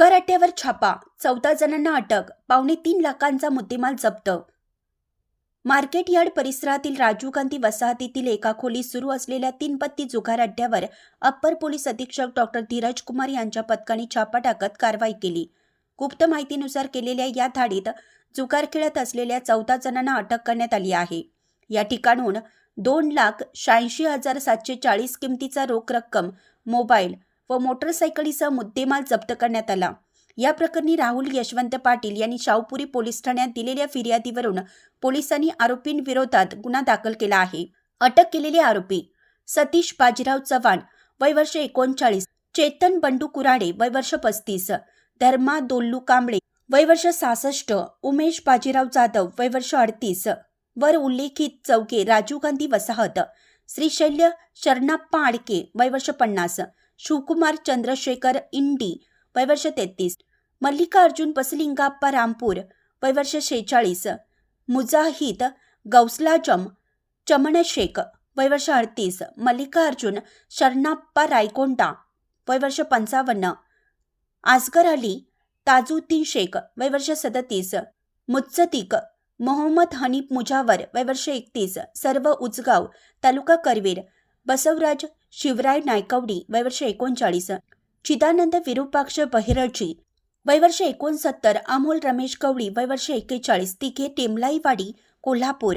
अड्ड्यावर छापा चौदा जणांना अटक पावणे तीन लाखांचा मुद्देमाल जप्त. मार्केट यार्ड परिसरातील राजीव गांधी वसाहतीतील एका खोलीत सुरू असलेल्या तीन पत्ती जुगार अड्ड्यावर अप्पर पोलीस अधीक्षक डॉक्टर धीरज कुमार यांच्या पथकाने छापा टाकत कारवाई केली. गुप्त माहितीनुसार केलेल्या या धाडीत जुगार खेळत असलेल्या चौदा जणांना अटक करण्यात आली आहे. या ठिकाणून दोन लाख शहाऐंशी हजार सातशे चाळीस किमतीचा रोख रक्कम मोबाईल व मोटरसायकलीसह मुद्देमाल जप्त करण्यात आला. या प्रकरणी राहुल यशवंत पाटील यांनी शाहूपुरी पोलीस ठाण्यात दिलेल्या फिर्यादीवरून पोलिसांनी आरोपींविरोधात गुन्हा दाखल केला आहे. अटक केलेले आरोपी सतीश बाजीराव चव्हाण वय वर्ष एकोणचाळीस चेतन बंडू कुराडे वय वर्ष पस्तीस धर्मा दोल्लू कांबळे वय वर्ष सहासष्ट उमेश बाजीराव जाधव वय वर्ष अडतीस वर उल्लेखित चौके राजीव गांधी वसाहत श्रीशैल्य शरणाप्पा आडके वय वर्ष पन्नास शिवकुमार चंद्रशेखर इंडी वयवर्ष तेहतीस. मल्लिकार्जुन बसलिंगाप्पा रामपूर वयवर्ष शेहेचाळीस. मुजाहिद गौसलाजम चमणशेख शेख अडतीस. मल्लिकार्जुन शरणाप्पा रायकोंडा वयवर्ष पंचावन्न. आसगर अली ताजुद्दीन शेख वयवर्ष सदतीस. मुत्सदिक मोहम्मद हनीफ मुजावर वयवर्ष एकतीस. सर्व उजगाव तालुका करवीर बसवराज शिवराय नायकवडी वयवर्ष एकोणचाळीस. चिदानंद विरूपाक्ष बहिरजी वयवर्ष एकोणसत्तर. अमोल रमेश गवडी वयवर्ष एक्केचाळीस. तिघे टेमलाईवाडी कोल्हापूर.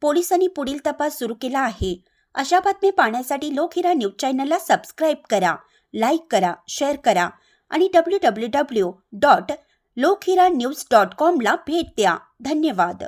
पोलिसांनी पुढील तपास सुरू केला आहे. अशा बातम्या पाहण्यासाठी लोकहिरा न्यूज चॅनलला सबस्क्राईब करा लाईक करा शेअर करा आणि W W W dot Lokhira news dot कॉमला भेट द्या. धन्यवाद.